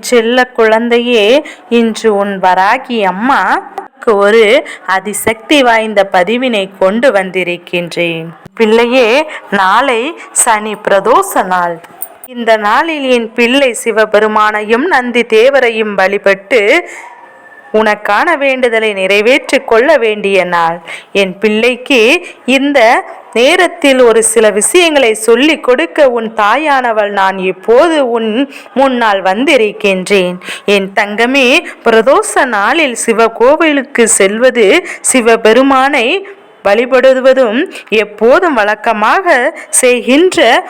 செல்ல குழந்தையே இன்று உன் வராகி அம்மா ஒரு அதிசக்தி வாய்ந்த பதிவினை கொண்டு வந்திருக்கின்றேன். பிள்ளையே நாளை சனி பிரதோஷ நாள். இந்த நாளில் என் பிள்ளை சிவபெருமானையும் நந்தி தேவரையும் வழிபட்டு உனக்கான வேண்டுதலை நிறைவேற்றிக் கொள்ள வேண்டிய நாள். என் பிள்ளைக்கு இந்த நேரத்தில் ஒரு சில விஷயங்களை சொல்லிக் கொடுக்க உன் தாயானவள் நான் இப்போது உன் முன்னால் வந்திருக்கின்றேன். என் தங்கமே பிரதோஷ நாளில் சிவகோவிலுக்கு செல்வது சிவபெருமானை வழிபடுவதும் எப்போதும் வழக்கமாக செய்கின்ற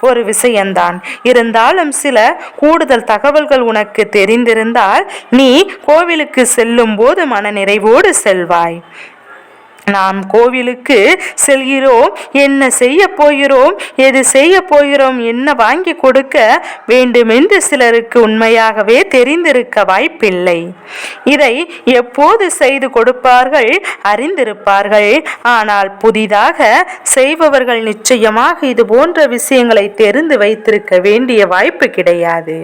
ஒரு விஷயம்தான் இருந்தாலும் சில கூடுதல் தகவல்கள் உனக்கு தெரிந்திருந்தால் நீ கோவிலுக்கு செல்லும் போது மன நிறைவோடு செல்வாய். நாம் கோவிலுக்கு செல்கிறோம். என்ன செய்ய போகிறோம்? எது செய்ய போகிறோம்? என்ன வாங்கி கொடுக்க வேண்டுமென்று சிலருக்கு உண்மையாகவே தெரிந்திருக்க வாய்ப்பில்லை. இதை எப்போது செய்து கொடுப்பார்கள்? அறிந்திருப்பார்கள். ஆனால் புதிதாக செய்பவர்கள் நிச்சயமாக இது போன்ற விஷயங்களை தெரிந்து வைத்திருக்க வேண்டிய வாய்ப்பு கிடையாது.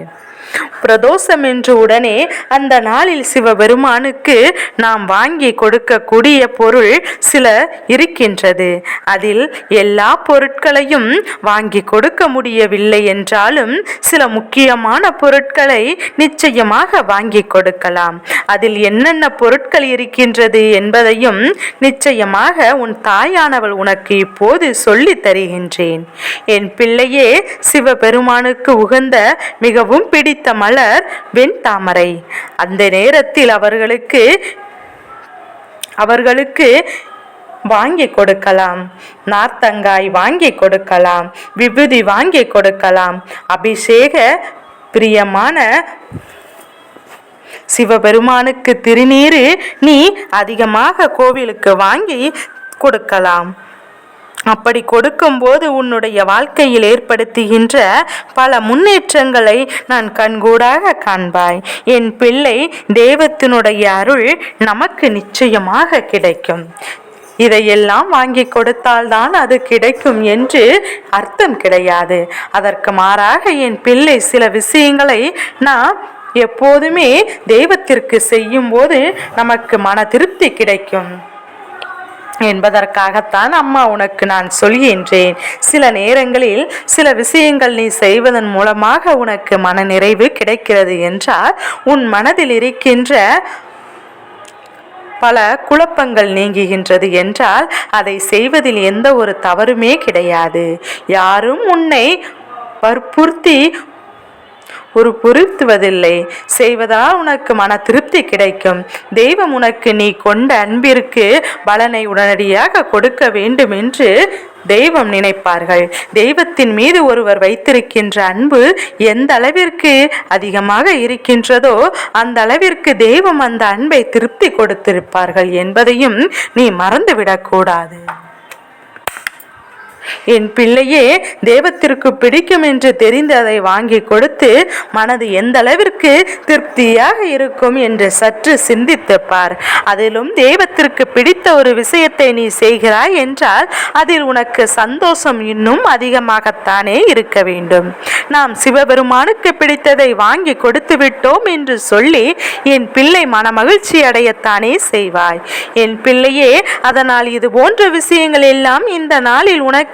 பிரதோஷம் என்று உடனே அந்த நாளில் சிவபெருமானுக்கு நாம் வாங்கி கொடுக்கக்கூடிய பொருள் சில இருக்கின்றது. அதில் எல்லா பொருட்களையும் வாங்கி கொடுக்க முடியவில்லை என்றாலும் சில முக்கியமான பொருட்களை நிச்சயமாக வாங்கி கொடுக்கலாம். அதில் என்னென்ன பொருட்கள் இருக்கின்றது என்பதையும் நிச்சயமாக உன் தாயானவள் உனக்கு இப்போது சொல்லி தருகின்றேன். என் பிள்ளையே சிவபெருமானுக்கு உகந்த மிகவும் பிடி பிடித்த மலர் வெண்தாமரை. அந்த நேரத்தில் அவர்களுக்கு அவர்களுக்கு வாங்கி கொடுக்கலாம். நார்த்தங்காய் வாங்கி கொடுக்கலாம். விபூதி வாங்கி கொடுக்கலாம். அபிஷேக பிரியமான சிவபெருமானுக்கு திருநீரு நீ அதிகமாக கோவிலுக்கு வாங்கி கொடுக்கலாம். அப்படி கொடுக்கும்போது உன்னுடைய வாழ்க்கையில் ஏற்படுத்துகின்ற பல முன்னேற்றங்களை நான் கண்கூடாக காண்பாய். என் பிள்ளை தெய்வத்தினுடைய அருள் நமக்கு நிச்சயமாக கிடைக்கும். இதையெல்லாம் வாங்கி கொடுத்தால்தான் அது கிடைக்கும் என்று அர்த்தம் கிடையாது. அதற்கு மாறாக என் பிள்ளை சில விஷயங்களை நான் எப்போதுமே தெய்வத்திற்கு செய்யும் போது நமக்கு மன திருப்தி கிடைக்கும். என்பதற்காகத்தான் அம்மா உனக்கு நான் சொல்கின்றேன். சில நேரங்களில் சில விஷயங்கள் நீ செய்வதன் மூலமாக உனக்கு மன நிறைவு கிடைக்கிறது என்றால் உன் மனதில் இருக்கின்ற பல குழப்பங்கள் நீங்குகின்றது என்றால் அதை செய்வதில் எந்த ஒரு தவறுமே கிடையாது. யாரும் உன்னை வற்புறுத்தி ஒரு பொருத்துவதில்லை. செய்வதால் உனக்கு மன திருப்தி கிடைக்கும். தெய்வம் உனக்கு நீ கொண்ட அன்பிற்கு பலனை உடனடியாக கொடுக்க வேண்டும் என்று தெய்வம் நினைப்பார்கள். தெய்வத்தின் மீது ஒருவர் வைத்திருக்கின்ற அன்பு எந்த அளவிற்கு அதிகமாக இருக்கின்றதோ அந்த அளவிற்கு தெய்வம் அந்த அன்பை திருப்தி கொடுத்திருப்பார்கள் என்பதையும் நீ மறந்துவிடக்கூடாது. என் பிள்ளையே தேவத்திற்கு பிடிக்கும் என்று தெரிந்து அதை வாங்கி கொடுத்து மனது எந்த அளவிற்கு திருப்தியாக இருக்கும் என்று சற்று சிந்தித்து பார். அதிலும் தெய்வத்திற்கு பிடித்த ஒரு விஷயத்தை நீ செய்கிறாய் என்றால் அதில் உனக்கு சந்தோஷம் இன்னும் அதிகமாகத்தானே இருக்க வேண்டும். நாம் சிவபெருமானுக்கு பிடித்ததை வாங்கி கொடுத்து விட்டோம் என்று சொல்லி என் பிள்ளை மனமகிழ்ச்சி அடையத்தானே செய்வாய். என் பிள்ளையே அதனால் இது போன்ற விஷயங்கள் எல்லாம் இந்த நாளில் உனக்கு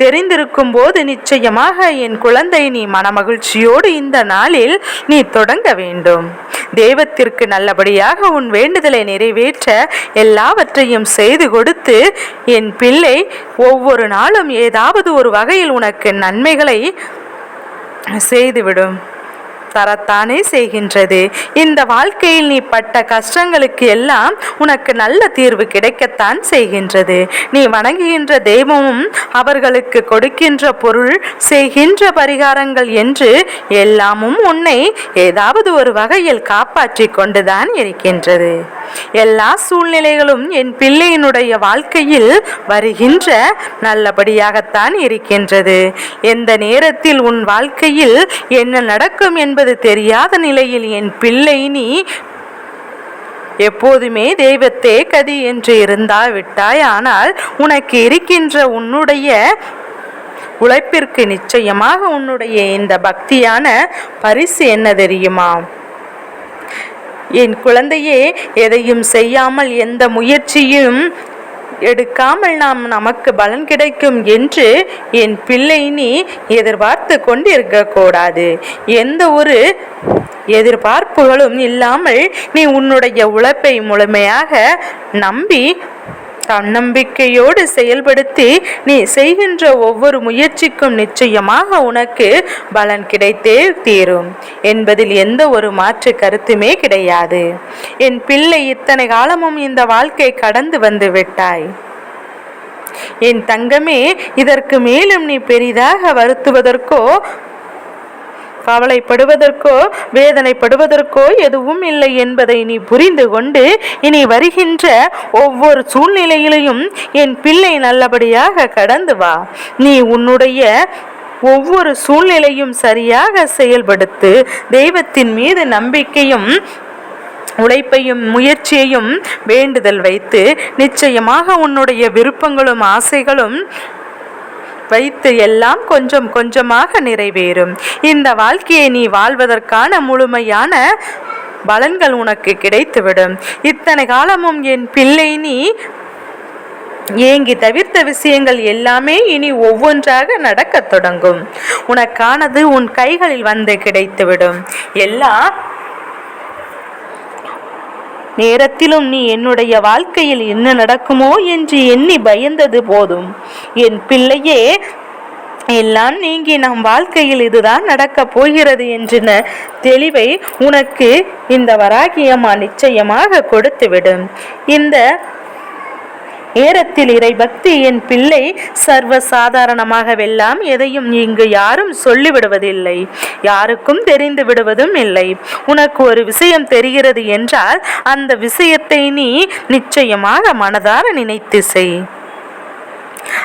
தெரிந்திருக்கும் போது நிச்சயமாக என் குழந்தை நீ மனமகிழ்ச்சியோடு இந்த நாளில் நீ தொடங்க வேண்டும். தெய்வத்திற்கு நல்லபடியாக உன் வேண்டுதலை நிறைவேற்ற எல்லாவற்றையும் செய்து கொடுத்து என் பிள்ளை ஒவ்வொரு நாளும் ஏதாவது ஒரு வகையில் உனக்கு நன்மைகளை செய்துவிடும். தரத்தானே செய்கின்றது. இந்த வாழ்க்கையில் நீ பட்ட கஷ்டங்களுக்கு எல்லாம் உனக்கு நல்ல தீர்வு கிடைக்கத்தான் செய்கின்றது. நீ வணங்குகின்ற தெய்வமும் அவர்களுக்கு கொடுக்கின்ற பொருள் செய்கின்ற பரிகாரங்கள் என்று எல்லாமும் உன்னை ஏதாவது ஒரு வகையில் காப்பாற்றி கொண்டுதான் இருக்கின்றது. எல்லா சூழ்நிலைகளும் என் பிள்ளையினுடைய வாழ்க்கையில் வருகின்ற நல்லபடியாகத்தான் இருக்கின்றது. எந்த நேரத்தில் உன் வாழ்க்கையில் என்ன நடக்கும் என்பது தெரியாத நிலையில் என் பிள்ளை நீ எப்போதுமே தெய்வத்தே கதி என்று இருந்தா விட்டாய் ஆனால் உனக்கு இருக்கின்ற உன்னுடைய உழைப்பிற்கு நிச்சயமாக உன்னுடைய இந்த பக்தியான பரிசு என்ன தெரியுமா? என் குழந்தையே எதையும் செய்யாமல் எந்த முயற்சியும் எடுக்காமல் நாம் நமக்கு பலன் கிடைக்கும் என்று என் பிள்ளை நீ எதிர்பார்த்து கொண்டிருக்க கூடாது எந்த ஒரு எதிர்பார்ப்புகளும் இல்லாமல் நீ உன்னுடைய உழைப்பை முழுமையாக நம்பி தன்னம்பிக்கையோடு செயல்படுத்தி நீ செய்கின்ற ஒவ்வொரு முயற்சிக்கும் நிச்சயமாக உனக்கு பலன் கிடைத்தே தீரும். என்பதில் எந்த ஒரு மாற்று கருத்துமே கிடையாது. என் பிள்ளை இத்தனை காலமும் இந்த வாழ்க்கை கடந்து வந்து விட்டாய். என் தங்கமே இதற்கு மேலும் நீ பெரிதாக வருத்துவதற்கோ கவலைப்படுவதற்கோ வேதனைப்படுவதற்கோ எதுவும் இல்லை என்பதை நீ புரிந்து கொண்டு இனி வருகின்ற ஒவ்வொரு சூழ்நிலையிலையும் என் பிள்ளை நல்லபடியாக கடந்து வா. நீ உன்னுடைய ஒவ்வொரு சூழ்நிலையும் சரியாக செயல்படுத்து. தெய்வத்தின் மீது நம்பிக்கையும் உழைப்பையும் முயற்சியையும் வேண்டுதல் வைத்து நிச்சயமாக உன்னுடைய விருப்பங்களும் ஆசைகளும் வைத்து எல்லாம் கொஞ்சம் கொஞ்சமாக நிறைவேறும். இந்த வாழ்க்கையை நீ வாழ்வதற்கான முழுமையான பலன்கள் உனக்கு கிடைத்துவிடும். இத்தனை காலமும் என் பிள்ளை நீ ஏங்கி தவிர்த்த விஷயங்கள் எல்லாமே இனி ஒவ்வொன்றாக நடக்கத் தொடங்கும். உனக்கானது உன் கைகளில் வந்து கிடைத்துவிடும். எல்லாம் நேரத்திலும் நீ என்னுடைய வாழ்க்கையில் என்ன நடக்குமோ என்று எண்ணி பயந்தது போதும். என் பிள்ளையே எல்லாம் நீங்கி நம் வாழ்க்கையில் இதுதான் நடக்கப் போகிறது என்ற தெளிவை உனக்கு இந்த வராகியம்மா நிச்சயமாக கொடுத்துவிடும். இந்த நேரத்தில் இறை பக்தி என் பிள்ளை சர்வ சாதாரணமாகவெல்லாம் எதையும் இங்கு யாரும் சொல்லிவிடுவதில்லை. யாருக்கும் தெரிந்து விடுவதும் இல்லை. உனக்கு ஒரு விஷயம் தெரிகிறது என்றால் அந்த விஷயத்தை நீ நிச்சயமாக மனதார நினைத்து செய்.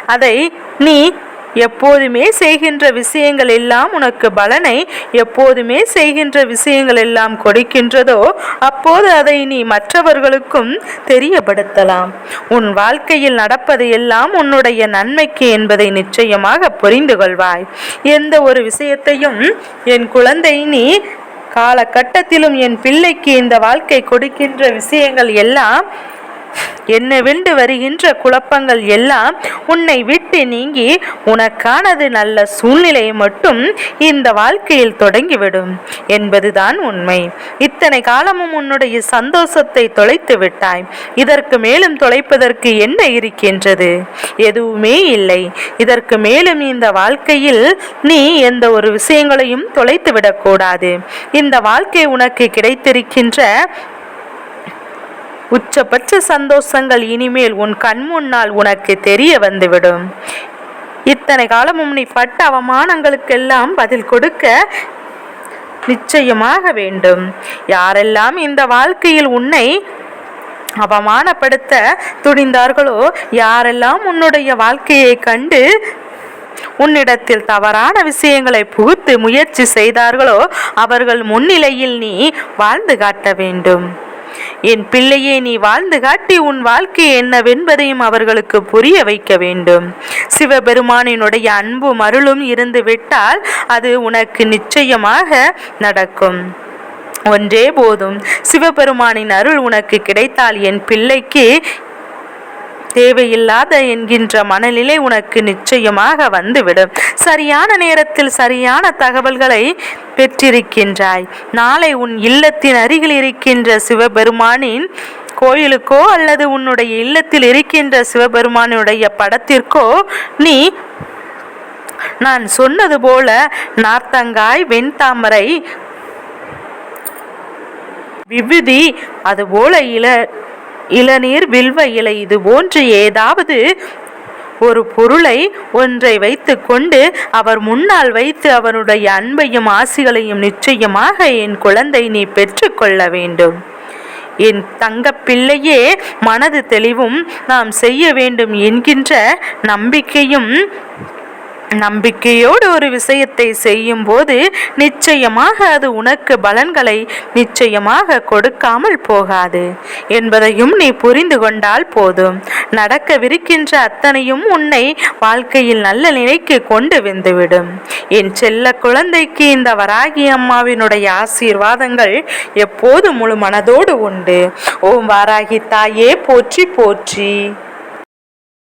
அதை நீ எப்போதுமே செய்கின்ற விஷயங்கள் எல்லாம் உனக்கு பலனை எப்போதுமே செய்கின்ற விஷயங்கள் எல்லாம் கொடுக்கின்றதோ அப்போது அதை நீ மற்றவர்களுக்கும் தெரியப்படுத்தலாம். உன் வாழ்க்கையில் நடப்பது எல்லாம் உன்னுடைய நன்மைக்கு என்பதை நிச்சயமாக புரிந்து கொள்வாய். எந்த ஒரு விஷயத்தையும் என் குழந்தை நீ காலகட்டத்திலும் என் பிள்ளைக்கு இந்த வாழ்க்கை கொடுக்கின்ற விஷயங்கள் எல்லாம் என்னவென்று வருகின்ற குழப்பங்கள் எல்லாம் உன்னை விட்டு நீங்கி உனக்கானது நல்ல சூழ்நிலை மட்டும் இந்த வாழ்க்கையில் தொடங்கிவிடும் என்பதுதான் உண்மை. இத்தனை காலமும் உன்னுடைய சந்தோஷத்தை தொலைத்து விட்டாய். இதற்கு மேலும் தொலைப்பதற்கு என்ன இருக்கின்றது? எதுவுமே இல்லை. இதற்கு மேலும் இந்த வாழ்க்கையில் நீ எந்த ஒரு விஷயங்களையும் தொலைத்து விடக்கூடாது இந்த வாழ்க்கை உனக்கு கிடைத்திருக்கின்ற உச்சபட்ச சந்தோஷங்கள் இனிமேல் உன் கண் முன்னால் உனக்கு தெரிய வந்துவிடும். இத்தனை காலமும் நீ பட்ட அவமானங்களுக்கெல்லாம் பதில் கொடுக்க நிச்சயமாக வேண்டும். யாரெல்லாம் இந்த வாழ்க்கையில் உன்னை அவமானப்படுத்த துணிந்தார்களோ யாரெல்லாம் உன்னுடைய வாழ்க்கையை கண்டு உன்னிடத்தில் தவறான விஷயங்களை புகுத்து முயற்சி செய்தார்களோ அவர்கள் முன்னிலையில் நீ வாழ்ந்து காட்ட வேண்டும். என் பிள்ளையே நீ வாழ்ந்து காட்டி உன் வாழ்க்கை என்னவென்பதையும் அவர்களுக்கு புரிய வைக்க வேண்டும். சிவபெருமானினுடைய அன்பும் அருளும் இருந்து விட்டால் அது உனக்கு நிச்சயமாக நடக்கும். ஒன்றே போதும். சிவபெருமானின் அருள் உனக்கு கிடைத்தால் என் பிள்ளைக்கு தேவையில்லாத என்கின்ற மனநிலை உனக்கு நிச்சயமாக வந்துவிடும். சரியான நேரத்தில் சரியான தகவல்களை பெற்றிருக்கின்றாய். நாளை உன் இல்லத்தின் அருகில் இருக்கின்ற சிவபெருமானின் கோயிலுக்கோ அல்லது உன்னுடைய இல்லத்தில் இருக்கின்ற சிவபெருமானுடைய படத்திற்கோ நீ நான் சொன்னது போல நார்த்தங்காய் வெண்தாமரை விபுதி அதுபோல இள இளநீர் வில்வ இலை இது போன்று ஏதாவது ஒரு பொருளை ஒன்றை வைத்துக்கொண்டு அவர் முன்னால் வைத்து அவனுடைய அன்பையும் ஆசிகளையும் நிச்சயமாக என் குழந்தை நீ பெற்றுக்கொள்ள வேண்டும். என் தங்க பிள்ளையே மனது தெளிவும் நாம் செய்ய வேண்டும் என்கின்ற நம்பிக்கையும் நம்பிக்கையோடு ஒரு விஷயத்தை செய்யும் போது நிச்சயமாக அது உனக்கு பலன்களை நிச்சயமாக கொடுக்காமல் போகாது என்பதையும் நீ புரிந்து கொண்டால் போதும். நடக்கவிருக்கின்ற அத்தனையும் உன்னை வாழ்க்கையில் நல்ல நிலைக்கு கொண்டு வந்துவிடும். என் செல்ல குழந்தைக்கு இந்த வராகி அம்மாவினுடைய ஆசீர்வாதங்கள் எப்போது முழு மனதோடு உண்டு. ஓம் வாராகி தாயே போற்றி போற்றி.